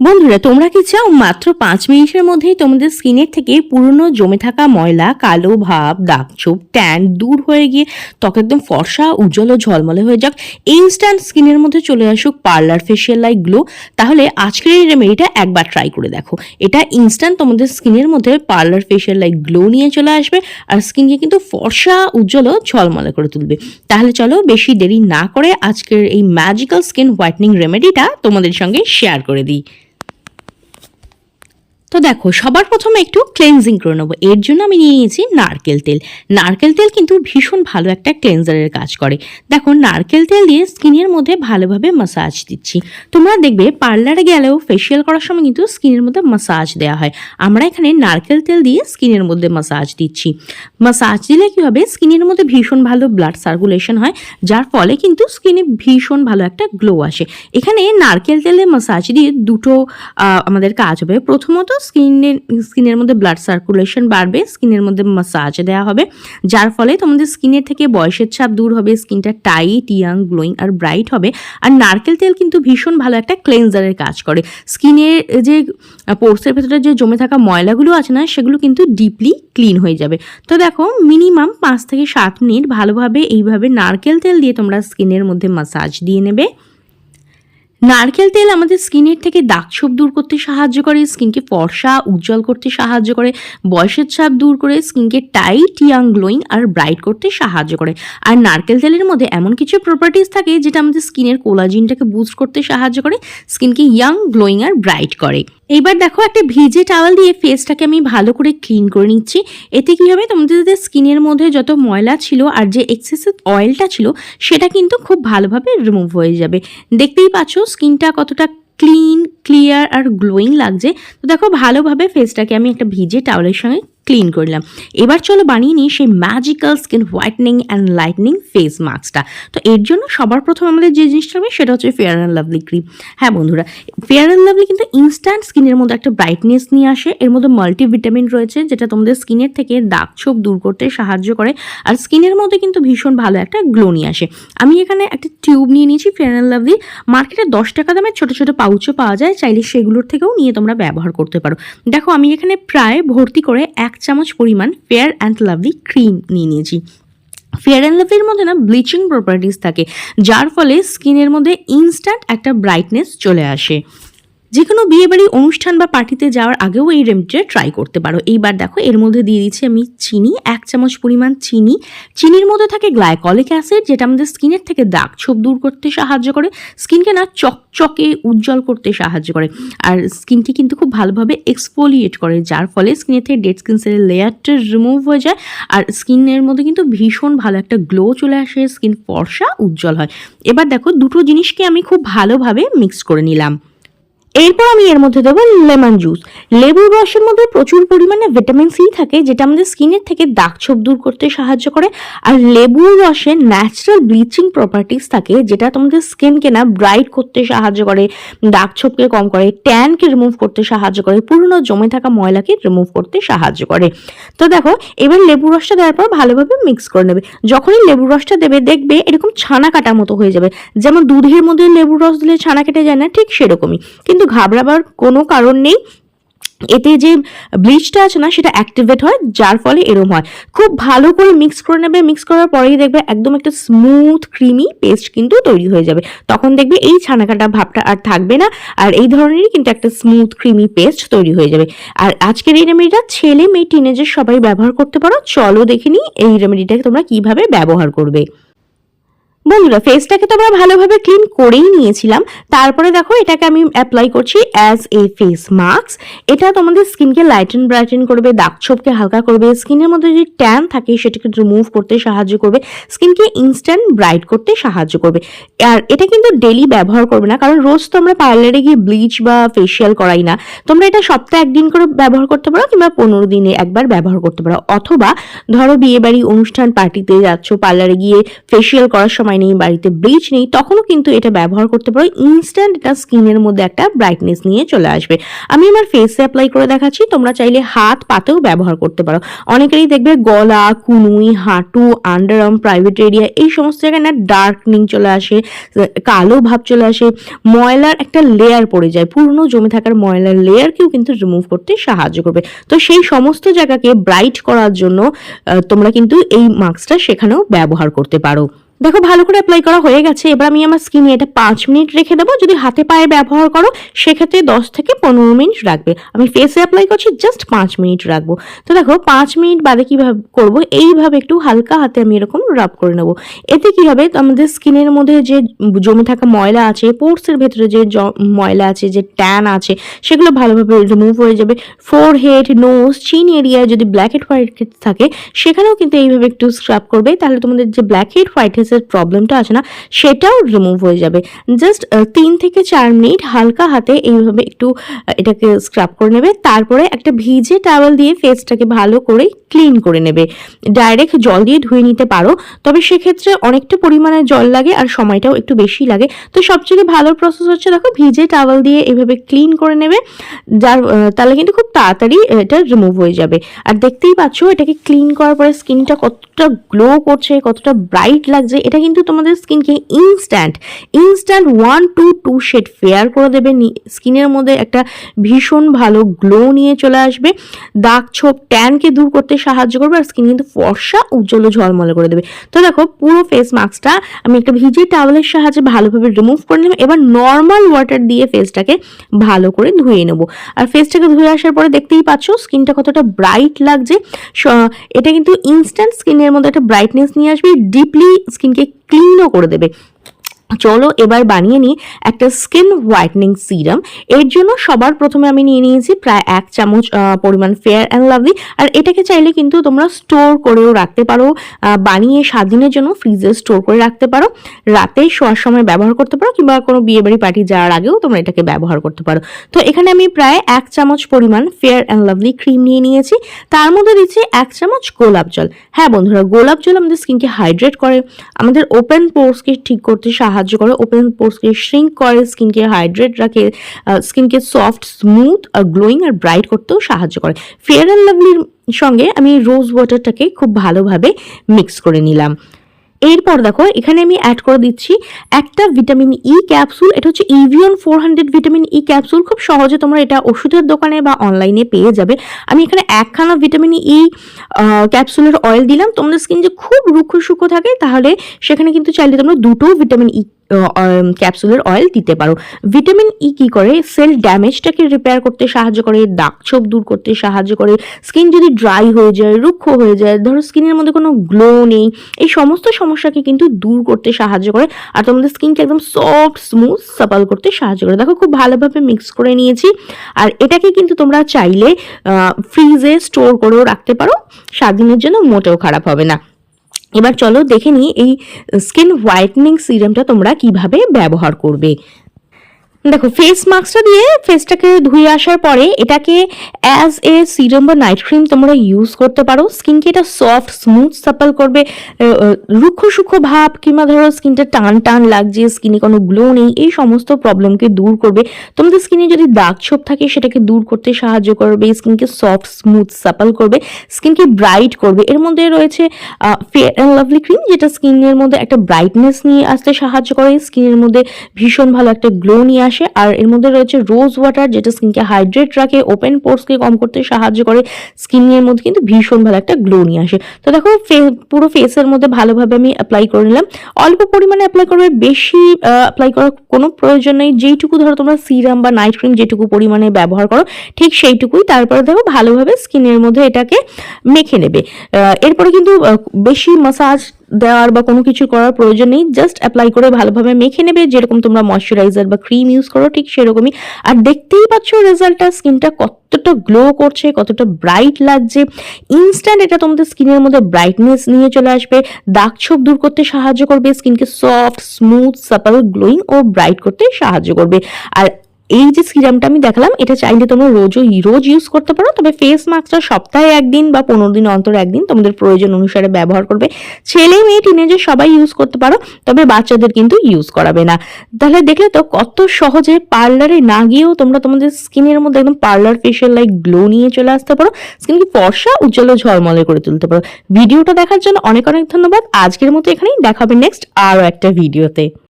বন্ধুরা, তোমরা কি চাও? মাত্র পাঁচ মিনিটের মধ্যেই তোমাদের স্কিনের থেকে পুরনো জমে থাকা ময়লা, কালো ভাব দাগছোপ ট্যান দূর হয়ে গিয়ে ত্বক একদম ফর্সা, উজ্জ্বল ও ঝলমলে হয়ে যাক। ইনস্ট্যান্ট স্কিনের মধ্যে চলে আসুক পার্লার ফেশিয়াল লাইক গ্লো। তাহলে আজকের এই রেমেডিটা একবার ট্রাই করে দেখো। এটা ইনস্ট্যান্ট তোমাদের স্কিনের মধ্যে পার্লার ফেশিয়াল লাইক গ্লো নিয়ে চলে আসবে আর স্কিনকে কিন্তু ফর্সা, উজ্জ্বল ও ঝলমলে করে তুলবে। তাহলে চলো বেশি দেরি না করে আজকের এই ম্যাজিক্যাল স্কিন হোয়াইটনিং রেমেডিটা তোমাদের সঙ্গে শেয়ার করে দিই। তো দেখো, সবার প্রথমে একটু ক্লেনজিং করে নেব। এর জন্য আমি নিয়ে নিয়েছি নারকেল তেল। নারকেল তেল কিন্তু ভীষণ ভালো একটা ক্লেনজারের কাজ করে। দেখো, নারকেল তেল দিয়ে স্কিনের মধ্যে ভালোভাবে মাসাজ দিচ্ছি। তোমরা দেখবে পার্লারে গেলেও ফেসিয়াল করার সময় কিন্তু স্কিনের মধ্যে মাসাজ দেওয়া হয়। আমরা এখানে নারকেল তেল দিয়ে স্কিনের মধ্যে মাসাজ দিচ্ছি। মাসাজ দিলে কী হবে? স্কিনের মধ্যে ভীষণ ভালো ব্লাড সার্কুলেশন হয়, যার ফলে কিন্তু স্কিনে ভীষণ ভালো একটা গ্লো আসে। এখানে নারকেল তেলে মাসাজ দিয়ে দুটো আমাদের কাজ হবে। প্রথমত স্কিনের স্কিনের মধ্যে ব্লাড সার্কুলেশন বাড়বে, স্কিনের মধ্যে মাসাজ দেওয়া হবে, যার ফলে তোমাদের স্কিনের থেকে বয়সের ছাপ দূর হবে, স্কিনটা টাইট ইয়াং গ্লোয়িং আর ব্রাইট হবে। আর নারকেল তেল কিন্তু ভীষণ ভালো একটা ক্লেনজারের কাজ করে। স্কিনের যে পোর্সের ভেতরে যে জমে থাকা ময়লাগুলো আছে না, সেগুলো কিন্তু ডিপলি ক্লিন হয়ে যাবে। তো দেখো মিনিমাম পাঁচ থেকে সাত মিনিট ভালোভাবে এইভাবে নারকেল তেল দিয়ে তোমরা স্কিনের মধ্যে মাসাজ দিয়ে নেবে। নারকেল তেল আমাদের স্কিনের থেকে দাগ ছোপ দূর করতে সাহায্য করে, স্কিনকে ফর্সা, উজ্জ্বল করতে সাহায্য করে, বয়সের ছাপ দূর করে, স্কিনকে টাইট, ইয়াং, গ্লোয়িং আর ব্রাইট করতে সাহায্য করে। আর নারকেল তেলের মধ্যে এমন কিছু প্রপার্টিস থাকে যেটা আমাদের স্কিনের কোলাজিনটাকে বুস্ট করতে সাহায্য করে, স্কিনকে ইয়াং, গ্লোয়িং আর ব্রাইট করে। এইবার দেখো একটা ভিজে টাওয়াল দিয়ে ফেসটাকে আমি ভালো করে ক্লিন করে নিচ্ছি। এতে কি হবে? তোমাদের স্কিনের মধ্যে যত ময়লা ছিল আর যে এক্সেসিভ অয়েলটা ছিল, সেটা কিন্তু খুব ভালোভাবে রিমুভ হয়ে যাবে। দেখতেই পাচ্ছ স্কিনটা কতটা ক্লিন ক্লিয়ার আর গ্লোয়িং লাগছে। তো দেখো, ভালোভাবে ফেসটাকে আমি একটা ভিজে টাওয়ালের সঙ্গে ক্লিন করলাম। এবার চলো বানিয়ে নিই সেই magical skin whitening and lightening face মাস্কটা তো এর জন্য সবার প্রথম আমাদের যে জিনিসটা হবে সেটা হচ্ছে ফেয়ার অ্যান্ড লাভলি ক্রিম হ্যাঁ বন্ধুরা ফেয়ার অ্যান্ড লাভলি কিন্তু ইনস্ট্যান্ট স্কিনের মধ্যে একটা ব্রাইটনেস নিয়ে আসে। এর মধ্যে মাল্টিভিটামিন রয়েছে, যেটা তোমাদের স্কিনের থেকে দাগ ছোপ দূর করতে সাহায্য করে। আর স্কিনের মধ্যে কিন্তু ভীষণ ভালো একটা গ্লো নিয়ে আসে। আমি এখানে একটা টিউব নিয়ে নিয়েছি ফেয়ার অ্যান্ড লাভলি মার্কেটে দশ টাকা দামের ছোটো ছোটো পাউচও পাওয়া যায়। চাইলে সেগুলোর থেকেও নিয়ে তোমরা ব্যবহার করতে পারো। দেখো আমি এখানে প্রায় ভর্তি করে এক চামচ পরিমাণ ফেয়ার অ্যান্ড লাভলি ক্রিম নিয়ে নিয়েছি। ফেয়ার অ্যান্ড লাভলির মধ্যে না ব্লিচিং প্রপার্টিস থাকে, যার ফলে স্কিনের মধ্যে ইনস্ট্যান্ট একটা ব্রাইটনেস চলে আসে। যে কোনো বিয়েবাড়ি, অনুষ্ঠান বা পার্টিতে যাওয়ার আগেও এই রেমেডিটা ট্রাই করতে পারো। এইবার দেখো, এর মধ্যে দিয়ে দিচ্ছি আমি চিনি, এক চামচ পরিমাণ চিনি। চিনির মধ্যে থাকে গ্লাইকলিক অ্যাসিড যেটা আমাদের স্কিনের থেকে দাগ ছোপ দূর করতে সাহায্য করে। স্কিনকে না চকচকে, উজ্জ্বল করতে সাহায্য করে। আর স্কিনকে কিন্তু খুব ভালোভাবে এক্সফোলিয়েট করে, যার ফলে স্কিনের থেকে ডেড স্কিন সেলের লেয়ারটা রিমুভ হয়ে যায়। আর স্কিনের মধ্যে কিন্তু ভীষণ ভালো একটা গ্লো চলে আসে, স্কিন ফর্সা, উজ্জ্বল হয়। এবার দেখো, দুটো জিনিসকে আমি খুব ভালোভাবে মিক্স করে নিলাম। এরপর আমি এর মধ্যে দেবো লেমন জুস। লেবুর রসের মধ্যে প্রচুর পরিমাণে ভিটামিন সি থাকে, যেটা আমাদের স্কিনের থেকে দাগ ছোপ দূর করতে সাহায্য করে। আর লেবুর রসে ন্যাচারাল ব্লিচিং প্রপার্টিস থাকে, যেটা তোমাদের স্কিনকে না ব্রাইট করতে সাহায্য করে, দাগ ছোপকে কম করে, ট্যানকে রিমুভ করতে সাহায্য করে, পুরনো জমে থাকা ময়লাকে রিমুভ করতে সাহায্য করে। তো দেখো, এবার লেবুর রসটা দেওয়ার পর ভালোভাবে মিক্স করে নেবে। যখনই লেবুর রসটা দেবে, দেখবে এরকম ছানা কাটার মতো হয়ে যাবে। যেমন দুধের মধ্যে লেবুর রস দিলে ছানা কেটে যায় না, ঠিক সেরকমই। কিন্তু ঘাবড়াবার কোনো কারণ নেই। এতে যে ব্লিচটা আছে না, সেটা অ্যাক্টিভেট হয়, যার ফলে এরম হয়। খুব ভালো করে মিক্স করে নেবে। মিক্স করার পরেই দেখবে একদম একটা স্মুথ ক্রিমি পেস্ট কিন্তু তৈরি হয়ে যাবে। তখন দেখবে এই ছানাকাটা ভাবটা আর থাকবে না, আর এই ধরনেরই কিন্তু একটা স্মুথ ক্রিমি পেস্ট তৈরি হয়ে যাবে। আর আজকের এই রেমেডিটা ছেলে মেয়ে টিনেজের সবাই ব্যবহার করতে পারো। চলো দেখে নিই এই রেমেডিটাকে তোমরা কীভাবে ব্যবহার করবে। বন্ধুরা ফেসটাকে তো আমরা ভালোভাবে ক্লিন করেই নিয়েছিলাম। তারপরে দেখো, এটাকে আমি অ্যাপ্লাই করছি অ্যাজ এ ফেস মাস্ক এটা তোমাদের স্কিনকে লাইটেন ব্রাইটেন করবে, দাগ ছোপকে হালকা করবে। স্কিনের মধ্যে যে ট্যান থাকে, সেটাকে রিমুভ করতে সাহায্য করবে। স্কিনকে ইনস্ট্যান্ট ব্রাইট করতে সাহায্য করবে। আর এটা কিন্তু ডেলি ব্যবহার করবে না, কারণ রোজ তো আমরা পার্লারে গিয়ে ব্লিচ বা ফেসিয়াল করাই না। তোমরা এটা সপ্তাহে একদিন করে ব্যবহার করতে পারো কিংবা পনেরো দিনে একবার ব্যবহার করতে পারো। অথবা ধরো বিয়ে বাড়ি অনুষ্ঠান পার্টিতে যাচ্ছ পার্লারে গিয়ে ফেসিয়াল করার সময় সময় নেই, বাড়িতে ব্লিচ নেই, তখনও কিন্তু এটা ব্যবহার করতে পারো। ইনস্ট্যান্ট এটা স্কিনের মধ্যে একটা ব্রাইটনেস নিয়ে চলে আসবে। আমি আমার ফেসে অ্যাপ্লাই করে দেখাচ্ছি, তোমরা চাইলে হাত পাতেও ব্যবহার করতে পারো। অনেকেরই দেখবে গলা, কুনুই, হাঁটু আন্ডারআর্ম প্রাইভেট এরিয়া এই সমস্ত জায়গায় না ডার্কনিং চলে আসে, কালো ভাব চলে আসে। ময়লার একটা লেয়ার পড়ে যায়, পুরনো জমে থাকার ময়লার লেয়ারকেও কিন্তু রিমুভ করতে সাহায্য করবে। তো সেই সমস্ত জায়গাকে ব্রাইট করার জন্য তোমরা কিন্তু এই মাস্কটা সেখানেও ব্যবহার করতে পারো। দেখো, ভালো করে অ্যাপ্লাই করা হয়ে গেছে। এবার আমি আমার স্কিনে এটা পাঁচ মিনিট রেখে দেবো। যদি হাতে পায়ে ব্যবহার করো, সেক্ষেত্রে দশ থেকে পনেরো মিনিট রাখবে। আমি ফেসে অ্যাপ্লাই করছি জাস্ট পাঁচ মিনিট রাখব। তো দেখো, পাঁচ মিনিট বাদে কীভাবে করব? এইভাবে একটু হালকা হাতে আমি এরকম রাব করে নেব। এতে কি হবে? আমাদের স্কিনের মধ্যে যে জমে থাকা ময়লা আছে পোর্সের ভেতরে যে ময়লা আছে, যে ট্যান আছে, সেগুলো ভালোভাবে রিমুভ হয়ে যাবে। ফোর হেড নোজ চিন এরিয়ায় যদি ব্ল্যাক হেড হোয়াইট থাকে, সেখানেও কিন্তু এইভাবে একটু স্ক্রাব করবে। তাহলে তোমাদের যে ব্ল্যাক হেড হোয়াইট হেডসের প্রবলেমটা আছে না, সেটাও রিমুভ হয়ে যাবে। জাস্ট তিন থেকে চার মিনিট হালকা হাতে এইভাবে একটু এটাকে স্ক্রাব করে নেবে। তারপরে একটা ভিজে টাওয়েল দিয়ে ফেসটাকে ভালো করে ক্লিন করে নেবে। ডাইরেক্ট জল দিয়ে ধুয়ে নিতে পারো, তবে সেক্ষেত্রে অনেকটা পরিমাণে জল লাগে আর সময়টাও একটু বেশি লাগে। তো সবচেয়ে ভালো প্রসেস হচ্ছে দেখো, ভিজে টাওয়েল দিয়ে এভাবে ক্লিন করে নেবে। যার তাহলে কিন্তু খুব তাড়াতাড়ি এটা রিমুভ হয়ে যাবে। আর দেখতেই পাচ্ছ, এটাকে ক্লিন করার পরে স্কিনটা কতটা গ্লো করছে, কতটা ব্রাইট লাগছে। এটা কিন্তু তোমাদের স্কিনকে instant instant one to two shade fair করে দেবে। স্কিনের মধ্যে একটা ভীষণ ভালো গ্লো নিয়ে চলে আসবে। দাগ ছোপ ট্যানকে দূর করতে সাহায্য করবে আর স্কিন কিন্তু ফর্সা, উজ্জ্বল ঝলমলে করে দেবে। তো দেখো, পুরো ফেস মাস্কটা আমি একটা ভিজে টাওয়েলের সাহায্যে ভালোভাবে রিমুভ করে নেব এবার নর্মাল ওয়াটার দিয়ে ফেসটাকে ভালো করে ধুয়ে নেব। আর ফেসটাকে ধুয়ে আসার পরে দেখতেই পাচ্ছ স্কিনটা কতটা ব্রাইট লাগছে। এটা কিন্তু ইনস্ট্যান্ট স্কিনের মধ্যে একটা ব্রাইটনেস নিয়ে আসবে। ডিপলি স্কিনকে ক্লিনও করে দেবে। চলো এবার বানিয়ে নিই একটা স্কিন হোয়াইটনিং সিরাম এর জন্য সবার প্রথমে আমি নিয়ে নিয়েছি প্রায় এক চামচ পরিমাণ ফেয়ার অ্যান্ড লাভলি আর এটাকে চাইলে কিন্তু তোমরা স্টোর করেও রাখতে পারো। বানিয়ে সাত দিনের জন্য ফ্রিজে স্টোর করে রাখতে পারো। রাতে শোয়ার সময় ব্যবহার করতে পারো কিংবা কোনো বিয়েবাড়ি পার্টি যাওয়ার আগেও তোমরা এটাকে ব্যবহার করতে পারো। তো এখানে আমি প্রায় এক চামচ পরিমাণ ফেয়ার অ্যান্ড লাভলি ক্রিম নিয়ে নিয়েছি। তার মধ্যে দিচ্ছি এক চামচ গোলাপ জল। হ্যাঁ বন্ধুরা, গোলাপ জল আমাদের স্কিনকে হাইড্রেট করে। আমাদের ওপেন পোর্সকে ঠিক করতে সাহায্য করে। ওপেন পোর্সকে শ্রিঙ্ক করে স্কিনকে হাইড্রেট রাখে স্কিনকে সফট স্মুথ আর গ্লোয়িং আর ব্রাইট করতেও সাহায্য করে। ফেয়ার অ্যান্ড লাভলির সঙ্গে আমি রোজ ওয়াটারটাকে খুব ভালোভাবে মিক্স করে নিলাম। এরপর দেখো, এখানে আমি অ্যাড করে দিচ্ছি একটা ভিটামিন ই ক্যাপসুল এটা হচ্ছে Evion four hundred vitamin E capsule খুব সহজে তোমরা এটা ওষুধের দোকানে বা অনলাইনে পেয়ে যাবে। আমি এখানে একখানা ভিটামিন ই ক্যাপসুলের অয়েল দিলাম। তোমাদের স্কিন যে খুব রুক্ষ সুক্ষ থাকে, তাহলে সেখানে কিন্তু চাইলে তোমরা দুটো ভিটামিন ই ক্যাপসুলের অয়েল দিতে পারো। ভিটামিন ই কি করে? সেল ড্যামেজটাকে রিপেয়ার করতে সাহায্য করে, দাগ ছোপ দূর করতে সাহায্য করে স্কিন যদি ড্রাই হয়ে যায়, রুক্ষ হয়ে যায়, ধরো স্কিনের মধ্যে কোনো গ্লো নেই, এই সমস্ত সমস্যাকে কিন্তু দূর করতে সাহায্য করে আর তোমাদের স্কিনকে একদম সফট স্মুথ সাপাল করতে সাহায্য করে। দেখো খুব ভালোভাবে মিক্স করে নিয়েছি আর এটাকে কিন্তু তোমরা চাইলে ফ্রিজে স্টোর করেও রাখতে পারো। সাত দিনের জন্য মোটেও খারাপ হবে না। এবার চলো দেখে নিই এই স্কিন হোয়াইটনিং সিরামটা তোমরা কীভাবে ব্যবহার করবে। দেখো ফেস মাস্কটা দিয়ে ফেসটাকে ধুয়ে আসার পরে এটাকে অ্যাজ এ সিরাম বা নাইট ক্রিম তোমরা ইউজ করতে পারো। স্কিনকে এটা সফট স্মুথ সাপাল করবে। রুক্ষ সূক্ষ্ম ভাব কিংবা ধরো স্কিনটা টান টান লাগছে স্কিনে কোনো গ্লো নেই, এই সমস্ত প্রবলেমকে দূর করবে। তোমাদের স্কিনে যদি দাগ ছোপ থাকে, সেটাকে দূর করতে সাহায্য করবে। স্কিনকে সফট স্মুথ সাপাল করবে। স্কিনকে ব্রাইট করবে। এর মধ্যে রয়েছে ফেয়ার অ্যান্ড লাভলি ক্রিম যেটা স্কিনের মধ্যে একটা ব্রাইটনেস নিয়ে আসতে সাহায্য করে। স্কিনের মধ্যে ভীষণ ভালো একটা গ্লো নিয়ে আসে, আর এর মধ্যে রয়েছে রোজ ওয়াটার, যেটা স্কিনকে হাইড্রেট রাখে, ওপেন পোর্সকে কম করতে সাহায্য করে স্কিনের মধ্যে কিন্তু ভীষণ ভালো একটা গ্লো নিয়ে আসে। তো দেখো পুরো ফেসের মধ্যে ভালোভাবে আমি অ্যাপ্লাই করে নিলাম। অল্প পরিমাণে অ্যাপ্লাই করবে, বেশি অ্যাপ্লাই করার কোনো প্রয়োজন নেই। যেইটুকু ধরো তোমরা সিরাম বা নাইট ক্রিম যেটুকু পরিমাণে ব্যবহার করো, ঠিক সেইটুকুই। তারপরে দেখো, ভালোভাবে স্কিনের মধ্যে এটাকে মেখে নেবে। এরপরে কিন্তু বেশি মাসাজ দেওয়ার বা কোনো কিছু করার প্রয়োজন নেই জাস্ট অ্যাপ্লাই করে ভালোভাবে মেখে নেবে, যেরকম তোমরা ময়শ্চারাইজার বা ক্রিম ইউজ করো, ঠিক সেরকমই। আর দেখতেই পাচ্ছ রেজাল্টটা স্কিনটা কতটা গ্লো করছে, কতটা ব্রাইট লাগছে। ইনস্ট্যান্ট এটা তোমাদের স্কিনের মধ্যে ব্রাইটনেস নিয়ে চলে আসবে। দাগ ছোপ দূর করতে সাহায্য করবে স্কিনকে সফট স্মুথ সাপাল গ্লোয়িং ও ব্রাইট করতে সাহায্য করবে। আর এই যে সিরামটা আমি দেখালাম, এটা চাইলে তোমরা রোজও রোজ ইউজ করতে পারো, তবে ফেস মাস্কটা সপ্তাহে একদিন বা পনেরো দিন অন্তর একদিন তোমাদের প্রয়োজন অনুসারে ব্যবহার করবে। ছেলে মেয়ে টিনেজার সবাই ইউজ করতে পারো, তবে বাচ্চাদের কিন্তু ইউজ করাবে না। তাহলে দেখলে তো কত সহজে পার্লারে না গিয়েও তোমরা তোমাদের স্কিনের মধ্যে একদম পার্লার ফেশিয়াল লাইক গ্লো নিয়ে চলে আসতে পারো স্কিনকে ফর্সা, উজ্জ্বল ঝলমলে করে তুলতে পারো। ভিডিওটা দেখার জন্য অনেক অনেক ধন্যবাদ, আজকের মতো এখানেই দেখাবে নেক্সট আরও একটা ভিডিওতে